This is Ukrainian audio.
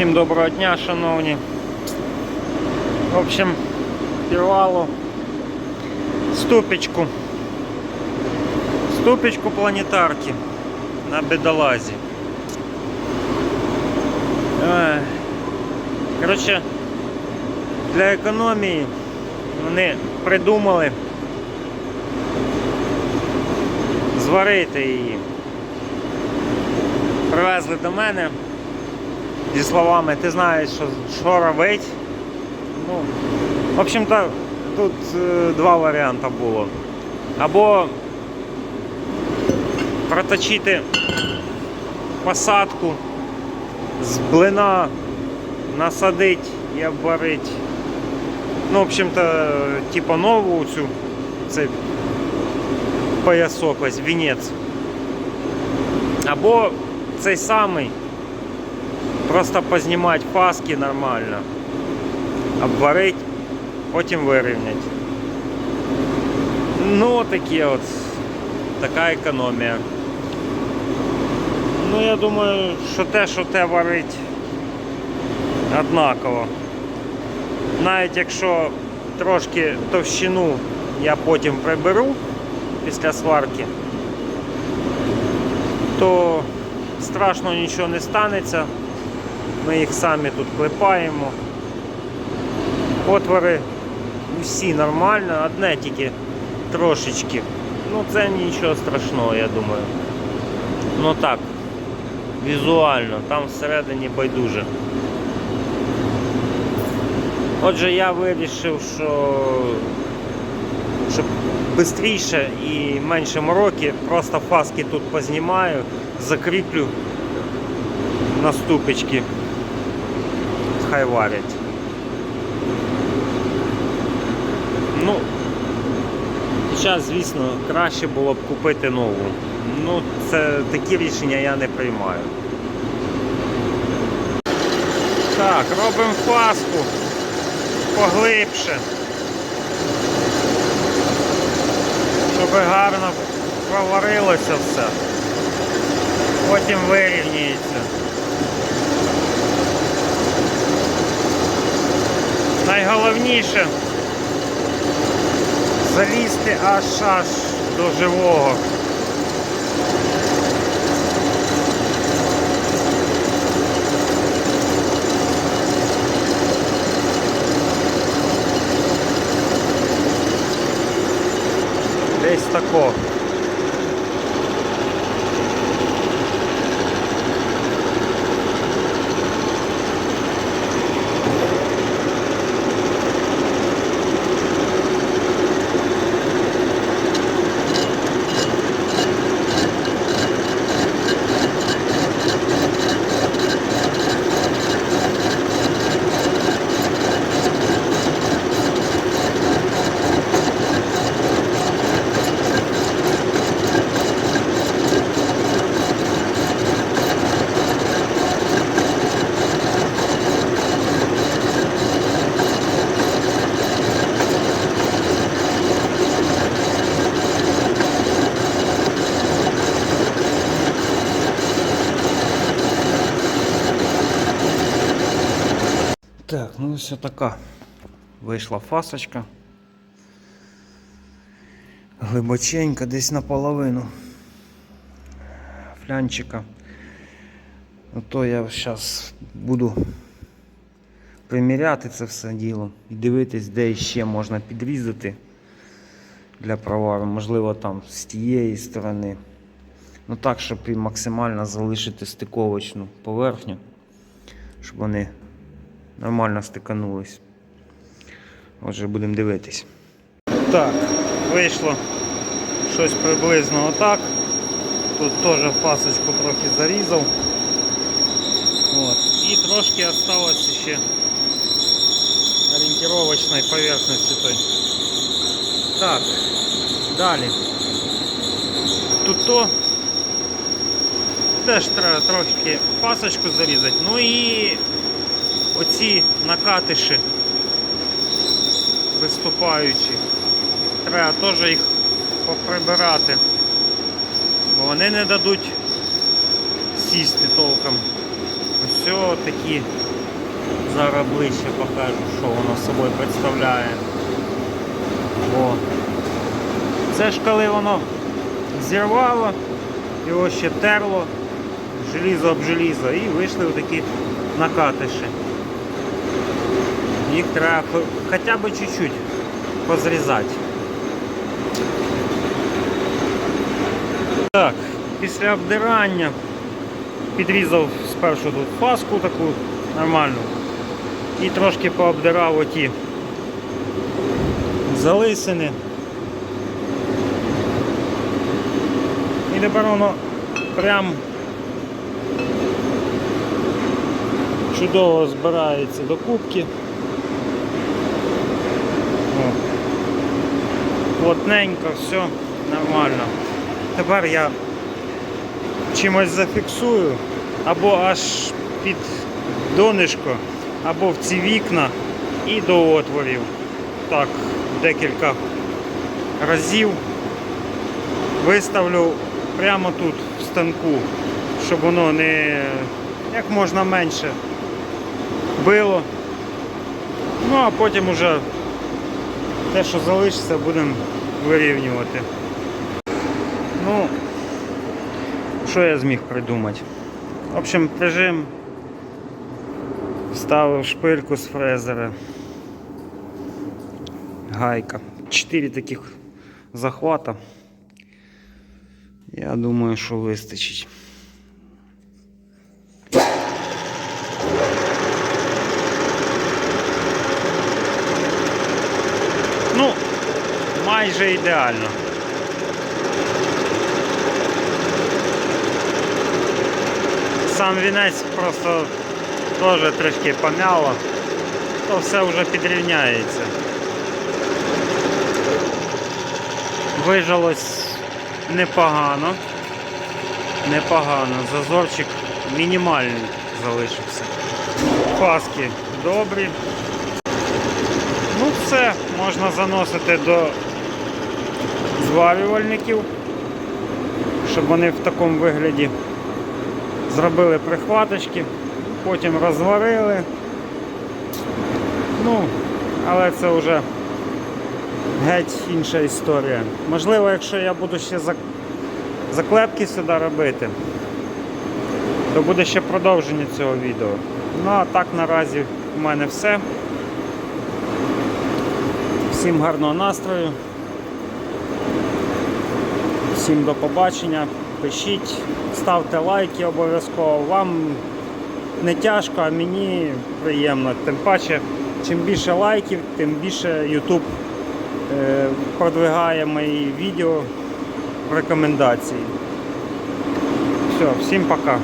Всім доброго дня, шановні. В общем, пірвало ступечку. Ступечку планетарки на бедолазі. Коротше, для економії вони придумали зварити її. Привезли до мене зі словами, ти знаєш, що, що робити. Ну, в общем-то, тут е, два варіанти було. Або проточити посадку з блина, насадити і обварити. Ну, в общем-то, типа нову цю цей поясок, ось вінець. Або цей самий просто познімати паски нормально, обварити, потім вирівняти. Ну, такі от, така економія. Ну, я думаю, що те, що те варить однаково. Навіть якщо трошки товщину я потім приберу після сварки, то страшно нічого не станеться. Ми їх самі тут клепаємо. Отвори усі нормально, одне тільки трошечки. Ну це нічого страшного, я думаю. Ну так, візуально, там всередині байдуже. Отже, я вирішив, що щоб швидше і менше мороки, просто фаски тут познімаю, закріплю на ступочки. Хай варять. Ну, зараз, звісно, краще було б купити нову. Ну, це такі рішення я не приймаю. Так, робимо фаску поглибше. Щоб гарно проварилося все. Потім вирівнюється. Найголовніше залізти аж аж до живого. Десь тако. Так, ну ось така вийшла фасочка. Глибоченька, десь наполовину флянчика. Ну, то я зараз буду приміряти це все діло і дивитись, де ще можна підрізати для провару. Можливо, там з тієї сторони. Ну так, щоб і максимально залишити стиковочну поверхню, щоб вони нормально стиканулись. Отже, будемо дивитись. Так, вийшло щось приблизно отак. Тут теж фасочку трохи зарізав. От. І трошки осталось ще орієнтировочної поверхності той. Так, далі. Тут то теж треба трохи фасочку зарізати. Ну і оці накатиші виступаючі. Треба теж їх поприбирати, бо вони не дадуть сісти толком. Ось такі Зараз ближче покажу, що воно собою представляє. О. Це ж коли воно зірвало, його ще терло, желізо об желізо, і вийшли такі накатиші. Їх треба хо- хоча б чуть-чуть позрізати. Так, після обдирання підрізав спершу тут фаску таку нормальну і трошки пообдирав оті залисини. І тепер воно прям чудово збирається до кубки. Плотненько, все нормально. Тепер я чимось зафіксую або аж під донишко, або в ці вікна і до отворів. Так, декілька разів виставлю прямо тут в станку, щоб воно не як можна менше било. Ну а потім уже те, що залишиться, будемо вирівнювати. Ну, що я зміг придумати? В общем, прижим, вставив шпильку з фрезера. Гайка. Чотири таких захвата. Я думаю, що вистачить. Майже ідеально. Сам вінець просто теж трішки помяло, то все вже підрівняється. Вижалось непогано. Непогано. Зазорчик мінімальний залишився. Паски добрі. Ну все, можна заносити до зварювальників, щоб вони в такому вигляді зробили прихваточки, потім розварили. Ну, але це вже геть інша історія. Можливо, якщо я буду ще заклепки сюди робити, то буде ще продовження цього відео. Ну а так наразі в мене все. Всім гарного настрою. Всім до побачення. Пишіть, ставте лайки обов'язково. Вам не тяжко, а мені приємно. Тим паче, чим більше лайків, тим більше YouTube е, продвигає мої відео в рекомендації. Все, всім пока.